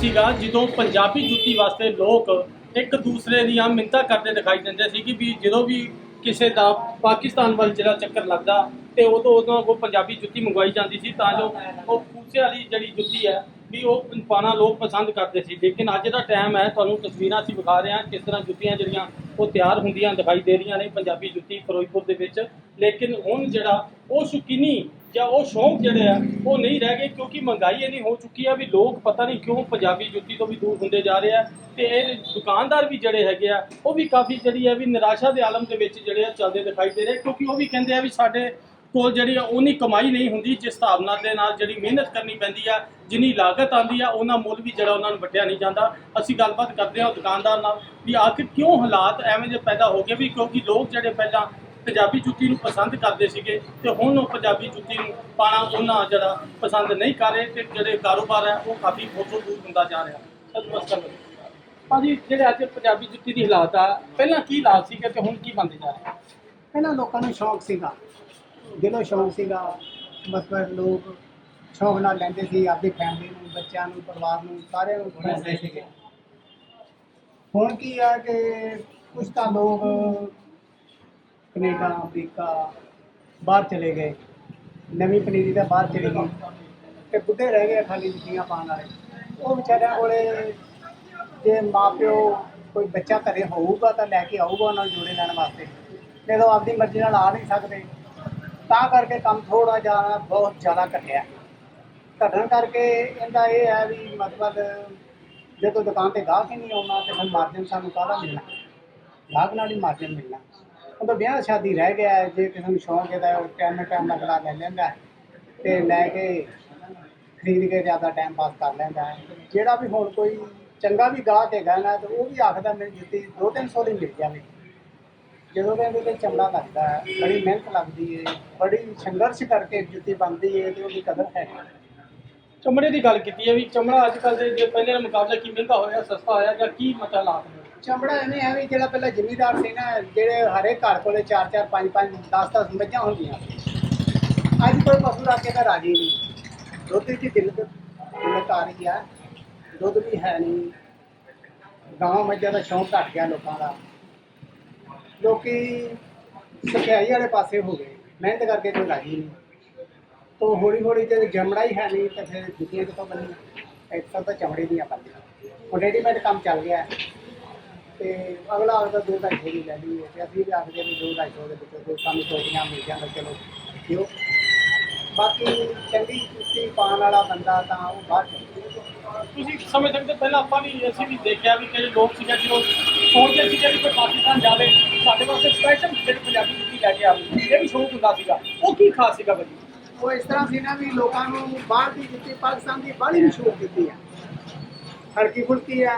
ਸੀਗਾ ਜਦੋਂ ਪੰਜਾਬੀ ਜੁੱਤੀ ਵਾਸਤੇ ਲੋਕ ਇੱਕ ਦੂਸਰੇ ਦੀਆਂ ਮਿੰਨਤਾਂ ਕਰਦੇ ਦਿਖਾਈ ਦਿੰਦੇ ਸੀ ਕਿ ਵੀ ਜਦੋਂ ਵੀ ਕਿਸੇ ਦਾ ਪਾਕਿਸਤਾਨ ਵੱਲ ਜਿਹੜਾ ਚੱਕਰ ਲੱਗਦਾ ਤੇ ਉਦੋਂ ਉਦੋਂ ਉਹ ਪੰਜਾਬੀ ਜੁੱਤੀ ਮੰਗਵਾਈ ਜਾਂਦੀ ਸੀ ਤਾਂ ਜੋ ਉਹ ਪੂਸੇ ਵਾਲੀ ਜਿਹੜੀ ਜੁੱਤੀ ਹੈ ਵੀ ਉਹ ਪਾਣਾ ਲੋਕ ਪਸੰਦ ਕਰਦੇ ਸੀ। ਲੇਕਿਨ ਅੱਜ ਦਾ ਟਾਈਮ ਹੈ, ਤੁਹਾਨੂੰ ਤਸਵੀਰਾਂ ਅਸੀਂ ਵਿਖਾ ਰਹੇ ਹਾਂ ਕਿਸ ਤਰ੍ਹਾਂ ਜੁੱਤੀਆਂ ਜਿਹੜੀਆਂ ਉਹ ਤਿਆਰ ਹੁੰਦੀਆਂ ਦਿਖਾਈ ਦੇ ਰਹੀਆਂ ਨੇ ਪੰਜਾਬੀ ਜੁੱਤੀ ਫਿਰੋਜ਼ਪੁਰ ਦੇ ਵਿੱਚ। ਲੇਕਿਨ ਹੁਣ ਜਿਹੜਾ ਉਹ ਸ਼ੁਕੀਨੀ ਜਾਂ ਉਹ ਸ਼ੌਂਕ ਜਿਹੜੇ ਆ, ਉਹ ਨਹੀਂ ਰਹਿ ਗਏ ਕਿਉਂਕਿ ਮਹਿੰਗਾਈ ਇੰਨੀ ਹੋ ਚੁੱਕੀ ਆ ਵੀ ਲੋਕ ਪਤਾ ਨਹੀਂ ਕਿਉਂ ਪੰਜਾਬੀ ਜੁੱਤੀ ਤੋਂ ਵੀ ਦੂਰ ਹੁੰਦੇ ਜਾ ਰਹੇ ਆ। ਤੇ ਇਹ ਦੁਕਾਨਦਾਰ ਵੀ ਜਿਹੜੇ ਹੈਗੇ ਆ, ਉਹ ਵੀ ਕਾਫੀ ਜਿਹੜੀ ਆ ਵੀ ਨਿਰਾਸ਼ਾ ਦੇ ਆਲਮ ਦੇ ਵਿੱਚ ਜਿਹੜੇ ਆ ਚੱਲਦੇ ਦਿਖਾਈ ਦੇ ਰਹੇ ਕਿਉਂਕਿ ਉਹ ਵੀ ਕਹਿੰਦੇ ਆ ਵੀ ਸਾਡੇ ਕੋਲ ਜਿਹੜੀ ਆ ਉਹਨੀ ਕਮਾਈ ਨਹੀਂ ਹੁੰਦੀ, ਜਿਸ ਭਾਵਨਾ ਦੇ ਨਾਲ ਜਿਹੜੀ ਮਿਹਨਤ ਕਰਨੀ ਪੈਂਦੀ ਆ, ਜਿੰਨੀ ਲਾਗਤ ਆਂਦੀ ਆ ਉਹਨਾਂ ਮੁੱਲ ਵੀ ਜਿਹੜਾ ਉਹਨਾਂ ਨੂੰ ਵੱਟਿਆ ਨਹੀਂ ਜਾਂਦਾ। ਅਸੀਂ ਗੱਲਬਾਤ ਕਰਦੇ ਹਾਂ ਦੁਕਾਨਦਾਰ ਨਾਲ ਵੀ ਆਖਿਰ ਕਿਉਂ ਹਾਲਾਤ ਐਵੇਂ ਜਿਹੇ ਪੈਦਾ ਹੋ ਗਏ ਵੀ ਕਿਉਂਕਿ ਲੋਕ ਜਿਹੜੇ ਪਹਿਲਾਂ ਪੰਜਾਬੀ ਜੁੱਤੀ ਨੂੰ ਪਸੰਦ ਕਰਦੇ ਸੀਗੇ ਤੇ ਹੁਣ ਉਹ ਪੰਜਾਬੀ ਜੁੱਤੀ ਨੂੰ ਪਾਣਾ ਉਹਨਾਂ ਜਿਹੜਾ ਪਸੰਦ ਨਹੀਂ ਕਰ ਰਹੇ ਤੇ ਜਿਹੜੇ ਕਾਰੋਬਾਰ ਹੈ ਉਹ ਕਾਫੀ ਫੋਟੋ ਦੂਰ ਹੁੰਦਾ ਜਾ ਰਿਹਾ। ਸਤਿ ਨਮਸਕਾਰ ਭਾਜੀ, ਜਿਹੜੇ ਅੱਜ ਪੰਜਾਬੀ ਜੁੱਤੀ ਦੀ ਹਾਲਾਤ ਆ, ਪਹਿਲਾਂ ਕੀ ਹਾਲਾਤ ਸੀਗੇ ਤੇ ਹੁਣ ਕੀ ਬਣਦੇ ਜਾ ਰਹੇ? ਪਹਿਲਾਂ ਲੋਕਾਂ ਨੂੰ ਸ਼ੌਂਕ ਸੀਗਾ। ਦਿਲੋਂ ਸ਼ੌਂਕ ਸੀਗਾ ਮਤਲਬ ਲੋਕ ਸ਼ੌਂਕ ਨਾਲ ਲੈਂਦੇ ਸੀ ਆਪਣੀ ਫੈਮਿਲੀ ਨੂੰ, ਬੱਚਿਆਂ ਨੂੰ, ਪਰਿਵਾਰ ਨੂੰ, ਸਾਰਿਆਂ ਨੂੰ ਖਵਾਉਂਦੇ ਸੀਗੇ। ਹੁਣ ਕੀ ਆ ਕਿ ਕੁਝ ਤਾਂ ਲੋਕ ਕੈਨੇਡਾ, ਅਮਰੀਕਾ ਬਾਹਰ ਚਲੇ ਗਏ। ਨਵੀਂ ਪਨੀਰੀ ਤਾਂ ਬਾਹਰ ਚਲੇ ਗਈ। ਤੇ ਬੁੱਢੇ ਰਹਿ ਗਏ ਖਾਲੀ ਜੁੱਤੀਆਂ ਪਾਉਣ ਵਾਲੇ। ਉਹ ਵਿਚਾਰਿਆਂ ਕੋਲੇ ਜੇ ਮਾਪਿਓ ਕੋਈ ਬੱਚਾ ਘਰੇ ਹੋਊਗਾ ਤਾਂ ਲੈ ਕੇ ਆਊਗਾ ਉਹਨਾਂ ਨੂੰ ਜੋੜੇ ਲੈਣ ਵਾਸਤੇ। ਜਦੋਂ ਆਪਦੀ ਮਰਜ਼ੀ ਨਾਲ ਆ ਨਹੀਂ ਸਕਦੇ। ਤਾਂ ਕਰਕੇ ਕੰਮ ਥੋੜਾ ਜਿਹਾ ਬਹੁਤ ਜ਼ਿਆਦਾ ਘਟਿਆ। ਘਟਣ ਕਰਕੇ ਇਹਦਾ ਇਹ ਹੈ ਵੀ ਮਤਲਬ ਜਦੋਂ ਦੁਕਾਨ ਤੇ ਗਾਹਕ ਹੀ ਨਹੀਂ ਆਉਣਾ ਤੇ ਫਿਰ ਮਾਰਜਨ ਸਾਨੂੰ ਕਾਹਦਾ ਮਿਲਣਾ? ਗਾਹਕ ਨਾਲ ਹੀ ਮਾਰਜਨ ਮਿਲਣਾ। ਉਹਦਾ ਵਿਆਹ ਸ਼ਾਦੀ ਰਹਿ ਗਿਆ ਜੇ ਕਿਸੇ ਨੂੰ ਸ਼ੌਂਕ ਹੈ ਤਾਂ ਉਹ ਟਾਈਮ ਟਾਈਮ ਅਗਲਾ ਲੈ ਲੈਂਦਾ ਹੈ ਤੇ ਲੈ ਕੇ ਖਰੀਦ ਕੇ ਜ਼ਿਆਦਾ ਟਾਈਮ ਪਾਸ ਕਰ ਲੈਂਦਾ ਹੈ। ਜਿਹੜਾ ਵੀ ਹੁਣ ਕੋਈ ਚੰਗਾ ਵੀ ਗਾਹਕ ਹੈਗਾ ਨਾ, ਤੇ ਉਹ ਵੀ ਆਖਦਾ ਮੇਰੀ ਜੁੱਤੀ 2-300 ਦੀ ਮਿਲ ਜਾਵੇ। ਜਦੋਂ ਵੀ ਇਹਦੇ ਤੇ ਚਮੜਾ ਲੱਗਦਾ ਹੈ ਬੜੀ ਮਿਹਨਤ ਲੱਗਦੀ ਹੈ ਬੜੀ ਸੰਘਰਸ਼ ਕਰਕੇ ਜੁੱਤੀ ਬਣਦੀ ਹੈ ਤੇ ਉਹਦੀ ਕਦਰ ਹੈ ਚਮੜੇ ਦੀ ਗੱਲ ਕੀਤੀ ਹੈ ਵੀ ਚਮੜਾ ਅੱਜ ਕੱਲ੍ਹ ਦੇ ਜੇ ਪਹਿਲੇ ਨਾਲ ਮੁਕਾਬਲੇ ਕੀ ਮਹਿੰਗਾ ਹੋਇਆ ਸਸਤਾ ਹੋਇਆ ਜਾਂ ਕੀ ਮਤਲਬ ਹਾਲਾਤ ਨੇ ਚਮੜਾ ਐਵੇਂ ਹੈ ਵੀ ਜਿਹੜਾ ਪਹਿਲਾਂ ਜ਼ਿਮੀਦਾਰ ਸੀ ਨਾ ਜਿਹੜੇ ਹਰੇ ਘਰ ਕੋਲੇ 4-4 5-5 10-10 ਮੱਝਾਂ ਹੁੰਦੀਆਂ ਅੱਜ ਕੋਈ ਪਸ਼ੂ ਰੱਖ ਕੇ ਤਾਂ ਰਾਜੀ ਨਹੀਂ ਦੁੱਧ ਦੀ ਦਿਲ ਦਿਲਤ ਆ ਰਹੀ ਆ। ਦੁੱਧ ਵੀ ਹੈ ਨਹੀਂ ਗਾਂ ਮੱਝਾਂ ਦਾ ਸ਼ੌਂਕ ਘਟ ਗਿਆ ਲੋਕਾਂ ਦਾ। ਲੋਕੀ ਸਕਿਆਈ ਵਾਲੇ ਪਾਸੇ ਹੋ ਗਏ। ਮਿਹਨਤ ਕਰਕੇ ਕੋਈ ਰਾਜੀ ਨਹੀਂ। ਤੋ ਹੌਲੀ ਹੌਲੀ ਤੇ ਜਮੜਾ ਹੀ ਹੈ ਨਹੀਂ ਤੇ ਫਿਰ ਜੁੱਤੀਆਂ ਕਿੱਥੋਂ ਬਣਨੀਆਂ ਇੱਕ ਤਾਂ ਚਮੜੇ ਦੀਆਂ ਬਣਦੀਆਂ ਹੁਣ ਰੈਡੀਮੇਡ ਕੰਮ ਚੱਲ ਗਿਆ ਹੈ। ਤੇ ਅਗਲਾ ਆਖਦਾ ਦੋ ਢਾਈ ਸੌ ਦੀ ਲੈ ਲਈਏ ਤੇ ਅਸੀਂ ਵੀ ਆਖਦੇ ਵੀ ਦੋ ਢਾਈ ਸੌ ਦੇ ਵਿੱਚ ਕੋਈ ਸਾਨੂੰ ਟੋਕੀਆਂ ਮਿਲ ਜਾਂਦਾ, ਚਲੋ, ਦਿਓ। ਬਾਕੀ ਚੰਗੀ ਜੁੱਤੀ ਪਾਉਣ ਵਾਲਾ ਬੰਦਾ ਤਾਂ ਉਹ ਬਾਹਰ ਚੱਲ ਤੁਸੀਂ ਸਮਝ ਸਕਦੇ ਪਹਿਲਾਂ ਆਪਾਂ ਵੀ ਅਸੀਂ ਵੀ ਦੇਖਿਆ ਵੀ ਕਈ ਲੋਕ ਸੀਗੇ ਜਦੋਂ ਸੋਚਦੇ ਸੀਗੇ ਵੀ ਕੋਈ ਪਾਕਿਸਤਾਨ ਜਾਵੇ ਸਾਡੇ ਵਾਸਤੇ ਸਪੈਸ਼ਲ ਜਿਹੜੀ ਪੰਜਾਬੀ ਜੁੱਤੀ ਲੈ ਕੇ ਆਵੇ। ਇਹ ਵੀ ਸ਼ੌਕ ਹੁੰਦਾ ਸੀਗਾ। ਉਹ ਕੀ ਖਾਸ ਸੀਗਾ ਭਾਜੀ? ਉਹ ਇਸ ਤਰ੍ਹਾਂ ਸੀ ਨਾ ਵੀ ਲੋਕਾਂ ਨੂੰ ਬਾਹਰ ਦੀ ਜੁੱਤੀ ਪਾਕਿਸਤਾਨ ਦੀ ਬਾਹਲੀ ਮਸ਼ਹੂਰ ਦਿੱਤੀ ਹੈ ਹਲਕੀ ਫੁਲਕੀ ਹੈ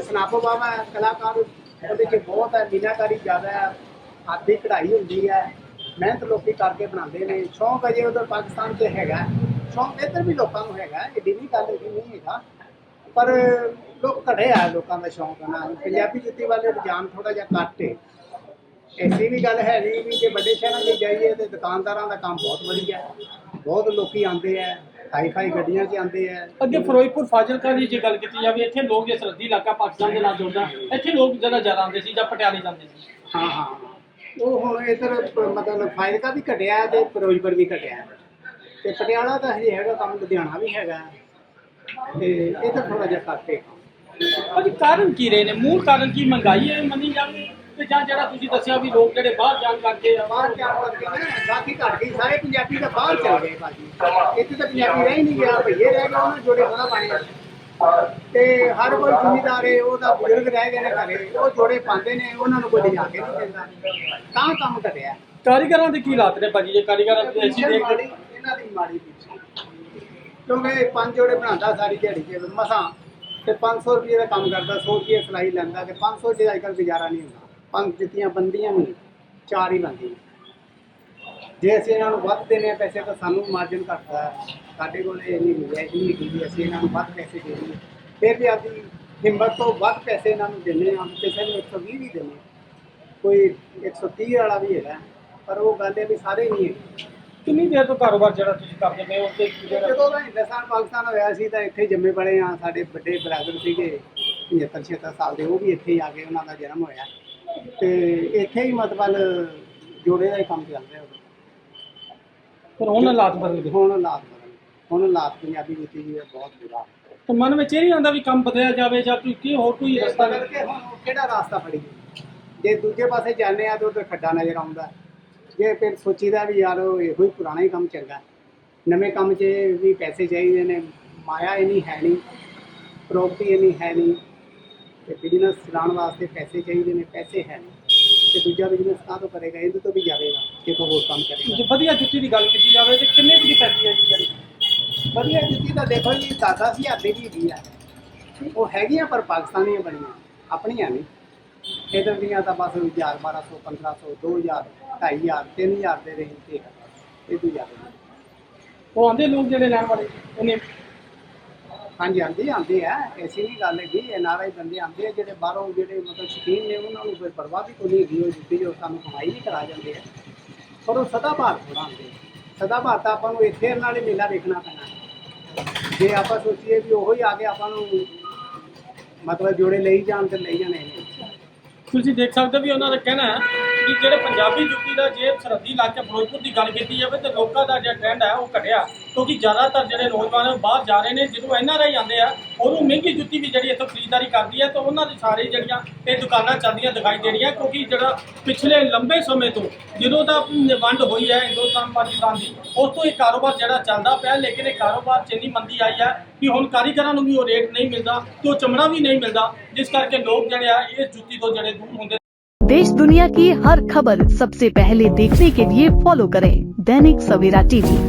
ਸਨਾਪੋ ਬਾਬਾ ਹੈ, ਕਲਾਕਾਰ ਉਹਦੇ 'ਚ ਬਹੁਤ ਹੈ ਮੀਨਾਕਾਰੀ ਜ਼ਿਆਦਾ ਹੈ ਹੱਥ ਦੀ ਕਢਾਈ ਹੁੰਦੀ ਹੈ ਮਿਹਨਤ ਲੋਕੀ ਕਰਕੇ ਬਣਾਉਂਦੇ ਨੇ। ਸ਼ੌਂਕ ਅਜੇ ਉਧਰ ਪਾਕਿਸਤਾਨ 'ਚ ਹੈਗਾ। ਸ਼ੌਂਕ ਇੱਧਰ ਵੀ ਲੋਕਾਂ ਨੂੰ ਹੈਗਾ ਏਡੀ ਨਹੀਂ ਗੱਲ ਨਹੀਂ ਹੈਗਾ। ਪਰ ਲੋਕ ਘੜੇ ਆ ਲੋਕਾਂ ਦਾ ਸ਼ੌਂਕ ਨਾ। ਪੰਜਾਬੀ ਜੁੱਤੀ ਵਾਲੇ ਰੁਝਾਨ ਥੋੜਾ ਜਿਹਾ ਘੱਟ ਹੈ ਐਸੀ ਵੀ ਗੱਲ ਹੈ ਨਹੀਂ ਵੀ ਜੇ ਵੱਡੇ ਸ਼ਹਿਰਾਂ 'ਚ ਜਾਈਏ ਤੇ ਦੁਕਾਨਦਾਰਾਂ ਦਾ ਕੰਮ ਬਹੁਤ ਵਧੀਆ ਹੈ। ਬਹੁਤ ਲੋਕੀ ਆਉਂਦੇ ਆ ਹਾਈ ਫਾਈ ਗੱਡੀਆਂ 'ਚ ਆਉਂਦੇ ਆ ਅੱਗੇ ਫਿਰੋਜ਼ਪੁਰ ਫਾਜ਼ਿਲਕਾ ਦੀ ਜੇ ਗੱਲ ਕੀਤੀ ਜਾਵੇ ਇੱਥੇ ਲੋਕ ਜੇ ਸਰਹੱਦੀ ਇਲਾਕਾ ਪਾਕਿਸਤਾਨ ਦੇ ਨਾਲ ਜੁੜਦਾ ਇੱਥੇ ਲੋਕ ਜਿਹੜਾ ਜ਼ਿਆਦਾ ਆਉਂਦੇ ਸੀ ਜਾਂ ਪਟਿਆਲੇ ਜਾਂਦੇ ਸੀ। ਹਾਂ ਹਾਂ ਉਹ ਹੁਣ ਇਧਰ ਮਤਲਬ ਫਾਇਲਕਾ ਵੀ ਘਟਿਆ ਤੇ ਫਿਰੋਜ਼ਪੁਰ ਵੀ ਘਟਿਆ। ਤੇ ਪਟਿਆਲਾ ਤਾਂ ਹਜੇ ਹੈਗਾ ਕੰਮ ਲੁਧਿਆਣਾ ਵੀ ਹੈਗਾ। ਤੇ ਇਧਰ ਥੋੜਾ ਜਿਹਾ ਘੱਟ ਹੈ ਕਾਰਨ ਕੀ ਰਹੇ ਨੇ? ਮੂਲ ਕਾਰਨ ਕੀ ਮਹਿੰਗਾਈ ਹੈ ਮੰਨੀ ਜਾਵੇ ਤੇ ਜਾਂ ਜਿਹੜਾ ਤੁਸੀਂ ਦੱਸਿਆ ਵੀ ਲੋਕ ਜਿਹੜੇ ਬਾਹਰ ਜਾਣ ਕਰਕੇ ਬਾਹਰ ਜਾਣ ਕਰਕੇ ਨਾ ਗਾਹਕੀ ਘਟ ਗਈ ਸਾਰੇ ਪੰਜਾਬੀ ਤਾਂ ਬਾਹਰ ਚਲ ਗਏ ਭਾਜੀ। ਇੱਥੇ ਤਾਂ ਪੰਜਾਬੀ ਰਹਿ ਹੀ ਨਹੀਂ ਗਿਆ ਭਈਏ ਰਹਿ ਗਏ ਉਹਨਾਂ ਜੋੜੇ ਥੋੜਾ ਪਾਣੀ ਤੇ ਹਰ ਕੋਈ ਜ਼ਿਮੀਦਾਰ ਹੈ ਉਹਦਾ ਬਜ਼ੁਰਗ ਰਹਿ ਗਏ ਨੇ ਘਰੇ ਉਹ ਜੋੜੇ ਪਾਉਂਦੇ ਨੇ ਉਹਨਾਂ ਨੂੰ ਕੋਈ ਲਿਜਾ ਕੇ ਨਹੀਂ ਦਿੰਦਾ। ਤਾਂ ਕੰਮ ਘਟਿਆ। ਕਾਰੀਗਰਾਂ ਦੇ ਕੀ ਹਾਲਾਤ ਨੇ ਭਾਜੀ? ਜੇ ਕਾਰੀਗਰਾਂ ਦੇ ਅਸੀਂ ਪਿੱਛੇ ਦੇਖ ਮਾੜੀ। ਇਹਨਾਂ ਦੀ ਮਾੜੀ ਪਿੱਛੇ ਕਿਉਂਕਿ ਪੰਜ ਜੋੜੇ ਬਣਾਉਂਦਾ ਸਾਰੀ ਦਿਹਾੜੀ ਚ ਮਸਾਂ, ਤੇ 500 ਰੁਪਏ ਦਾ ਕੰਮ ਕਰਦਾ 100 ਰੁਪਏ ਸਿਲਾਈ ਲੈਂਦਾ, ਤੇ 500 ਚ ਅੱਜ ਕੱਲ੍ਹ ਗੁਜ਼ਾਰਾ ਨਹੀਂ ਹੁੰਦਾ। ਪੰਜ ਜੁੱਤੀਆਂ ਬੰਦੀਆਂ ਵੀ ਚਾਰ ਹੀ ਬੰਦੀਆਂ ਜੇ ਅਸੀਂ ਇਹਨਾਂ ਨੂੰ ਵੱਧ ਦੇਣੇ ਆ ਪੈਸੇ, ਤਾਂ ਸਾਨੂੰ ਮਾਰਜਨ ਘਟਦਾ ਹੈ। ਸਾਡੇ ਕੋਲ ਇੰਨੀ ਨਹੀਂ ਗੁੰਜਾਇਸ਼ ਨਹੀਂ ਹੈਗੀ ਵੀ ਅਸੀਂ ਇਹਨਾਂ ਨੂੰ ਵੱਧ ਪੈਸੇ ਦੇ ਦਈਏ। ਫਿਰ ਵੀ ਆਪਦੀ ਹਿੰਮਤ ਤੋਂ ਵੱਧ ਪੈਸੇ ਇਹਨਾਂ ਨੂੰ ਦਿੰਦੇ ਹਾਂ, ਕਿਸੇ ਨੂੰ 120 ਵੀ ਦਿੰਦੇ ਹਾਂ। ਕੋਈ 130 ਵਾਲਾ ਵੀ ਹੈਗਾ, ਪਰ ਉਹ ਗੱਲ ਹੈ ਵੀ ਸਾਰੇ ਨਹੀਂ ਹੈਗੇ। ਕਿੰਨੀ ਦੇਰ ਤੋਂ ਕਾਰੋਬਾਰ ਜਿਹੜਾ ਤੁਸੀਂ ਕਰਦੇ ਪਏ ਹੋ ਤੇ ਜਿਹੜਾ ਜਦੋਂ ਦਾ ਹਿੰਦੁਸਤਾਨ ਪਾਕਿਸਤਾਨ ਹੋਇਆ ਸੀ ਤਾਂ ਇੱਥੇ ਜੰਮੇ ਪਲੇ ਆ ਸਾਡੇ ਵੱਡੇ ਬ੍ਰਦਰ ਸੀਗੇ 75 76 ਸਾਲ ਦੇ ਉਹ ਵੀ ਇੱਥੇ ਹੀ ਆ ਗਏ ਉਹਨਾਂ ਦਾ ਜਨਮ ਹੋਇਆ। ਤੇ ਇੱਥੇ ਹੀ ਮਤਲਬ ਜੋੜੇ ਦਾ ਹੀ ਕੰਮ ਚੱਲ ਰਿਹਾ ਉਦੋਂ। ਪਰ ਹੁਣ ਹਾਲਾਤ ਬਦਲ ਗਏ। ਹੁਣ ਹਾਲਾਤ ਬਦਲ ਗਏ। ਹੁਣ ਹਾਲਾਤ ਪੰਜਾਬੀ ਜੁੱਤੀ ਜੀ ਦਾ ਬਹੁਤ ਬੁਰਾ ਤਾਂ ਮਨ ਵਿੱਚ ਇਹ ਨਹੀਂ ਆਉਂਦਾ ਵੀ ਕੰਮ ਬਦਲਿਆ ਜਾਵੇ ਜਾਂ ਕੋਈ ਕੀ ਹੋਰ ਕੋਈ ਰਸਤਾ ਬਦਲ ਕੇ ਹੁਣ ਕਿਹੜਾ ਰਾਸਤਾ ਫੜੀਏ? ਜੇ ਦੂਜੇ ਪਾਸੇ ਜਾਂਦੇ ਆ ਤਾਂ ਉਧਰ ਖੱਡਾ ਨਜ਼ਰ ਆਉਂਦਾ। ਜੇ ਫਿਰ ਸੋਚੀਦਾ ਵੀ ਯਾਰ ਉਹ ਇਹੋ ਹੀ ਪੁਰਾਣਾ ਹੀ ਕੰਮ ਚੰਗਾ ਨਵੇਂ ਕੰਮ 'ਚ ਵੀ ਪੈਸੇ ਚਾਹੀਦੇ ਨੇ ਮਾਇਆ ਇੰਨੀ ਹੈ ਨਹੀਂ ਪ੍ਰੋਪਰਟੀ ਇੰਨੀ ਹੈ ਨਹੀਂ ਤੇ ਬਿਜ਼ਨਸ ਚਲਾਉਣ ਵਾਸਤੇ ਪੈਸੇ ਚਾਹੀਦੇ ਨੇ ਪੈਸੇ ਹੈ ਨਹੀਂ ਤੇ ਦੂਜਾ ਬਿਜ਼ਨਸ ਕਾਹ ਤੋਂ ਕਰੇਗਾ? ਇਹਦੇ ਤੋਂ ਵੀ ਜਾਵੇਗਾ ਜੇ ਕੋਈ ਹੋਰ ਕੰਮ ਕਰੇਗਾ। ਜੇ ਵਧੀਆ ਜੁੱਤੀ ਦੀ ਗੱਲ ਕੀਤੀ ਜਾਵੇ ਤੇ ਕਿੰਨੇ ਕੁ ਦੀ ਪੈਂਦੀ ਹੈ ਜੀ ਜਿਹੜੀ? ਵਧੀਆ ਜੁੱਤੀ ਤਾਂ ਦੇਖੋ ਜੀ ਦਸ ਦਸ ਹਜ਼ਾਰ ਦੀ ਵੀ ਆ ਉਹ ਹੈਗੀਆਂ ਪਰ ਪਾਕਿਸਤਾਨੀਆਂ ਬਣੀਆਂ ਆਪਣੀਆਂ ਨਹੀਂ। ਇਧਰ ਦੀਆਂ ਤਾਂ ਬਸ 1000 1200 1500 2000 2500 3000 ਦੇ ਰੇਂਜ ਤੇ ਹੈ। ਇਹ ਤੋਂ ਜ਼ਿਆਦਾ। ਉਹ ਆਂਦੇ ਲੋਕ ਜਿਹੜੇ ਲੈਣ ਵਾਲੇ ਉਹਨੇ ਹਾਂਜੀ ਆਂਦੇ ਆਂਦੇ ਆ ਐਸੀ ਨਹੀਂ ਗੱਲ ਹੈਗੀ ਐਨ ਆਰ ਆਈ ਬੰਦੇ ਆਂਦੇ ਆ ਜਿਹੜੇ ਬਾਹਰੋਂ ਜਿਹੜੇ ਮਤਲਬ ਸ਼ੌਕੀਨ ਨੇ ਉਹਨਾਂ ਨੂੰ ਕੋਈ ਪਰਵਾਹ ਵੀ ਕੋਈ ਨਹੀਂ ਹੈਗੀ ਉਹ ਜੁੱਤੀ ਜੋ ਸਾਨੂੰ ਕਮਾਈ ਵੀ ਕਰਾ ਜਾਂਦੇ ਆ ਪਰ ਉਹ ਸਦਾ ਭਾਰ ਥੋੜਾ ਆਉਂਦੇ ਆ। ਸਦਾ ਭਾਰ ਤਾਂ ਆਪਾਂ ਨੂੰ ਇੱਥੇ ਨਾਲ ਹੀ ਮੇਲਾ ਵੇਖਣਾ ਪੈਣਾ ਜੇ ਆਪਾਂ ਸੋਚੀਏ ਵੀ ਉਹੀ ਆ ਕੇ ਆਪਾਂ ਨੂੰ ਮਤਲਬ ਜੋੜੇ ਲਈ ਜਾਣ ਤੇ ਲਈ ਜਾਣੇ ਨੇ ਤੁਸੀਂ ਦੇਖ ਸਕਦੇ ਹੋ ਵੀ ਉਹਨਾਂ ਦਾ ਕਹਿਣਾ ਹੈ ਕਿ ਜਿਹੜੇ ਪੰਜਾਬੀ ਜੁੱਤੀ ਦਾ ਜੇ ਸਰਹੱਦੀ ਇਲਾਕੇ ਫਿਰੋਜ਼ਪੁਰ ਦੀ ਗੱਲ ਕੀਤੀ ਜਾਵੇ ਤੇ ਲੋਕਾਂ ਦਾ ਜਿਹੜਾ ਟ੍ਰੈਂਡ ਹੈ ਉਹ ਘਟਿਆ। ਕਿਉਂਕਿ ਜ਼ਿਆਦਾਤਰ ਜਿਹੜੇ ਨੌਜਵਾਨ ਹੈ ਉਹ ਬਾਹਰ ਜਾ ਰਹੇ ਨੇ ਜਦੋਂ ਐਨ ਆਰ ਆਈ ਆਉਂਦੇ ਆ ਉਹਨੂੰ ਮਹਿੰਗੀ ਜੁੱਤੀ ਵੀ ਜਿਹੜੀ ਇੱਥੋਂ ਖਰੀਦਦਾਰੀ ਕਰਦੀ ਹੈ ਤਾਂ ਉਹਨਾਂ ਦੀ ਸਾਰੇ ਜਿਹੜੀਆਂ ਇਹ ਦੁਕਾਨਾਂ ਚੱਲਦੀਆਂ ਦਿਖਾਈ ਦੇ ਰਹੀਆਂ ਕਿਉਂਕਿ ਜਿਹੜਾ ਪਿਛਲੇ ਲੰਬੇ ਸਮੇਂ ਤੋਂ ਜਦੋਂ ਦਾ ਵੰਡ ਹੋਈ ਹੈ ਹਿੰਦੁਸਤਾਨ ਪਾਕਿਸਤਾਨ ਦੀ ਉਸ ਤੋਂ ਇਹ ਕਾਰੋਬਾਰ ਜਿਹੜਾ ਚੱਲਦਾ ਪਿਆ ਲੇਕਿਨ ਇਹ ਕਾਰੋਬਾਰ 'ਚ ਇੰਨੀ ਮੰਦੀ ਆਈ ਹੈ ਕਿ ਹੁਣ ਕਾਰੀਗਰਾਂ ਨੂੰ ਵੀ ਉਹ ਰੇਟ ਨਹੀਂ ਮਿਲਦਾ ਤੇ ਉਹ ਚਮੜਾ ਵੀ ਨਹੀਂ ਮਿਲਦਾ ਜਿਸ ਕਰਕੇ ਲੋਕ ਜਿਹੜੇ ਆ ਇਸ ਜੁੱਤੀ ਤੋਂ ਜਿਹੜੇ ਦੂਰ ਹੁੰਦੇ देश दुनिया की हर खबर सबसे पहले देखने के लिए फॉलो करें दैनिक सवेरा टीवी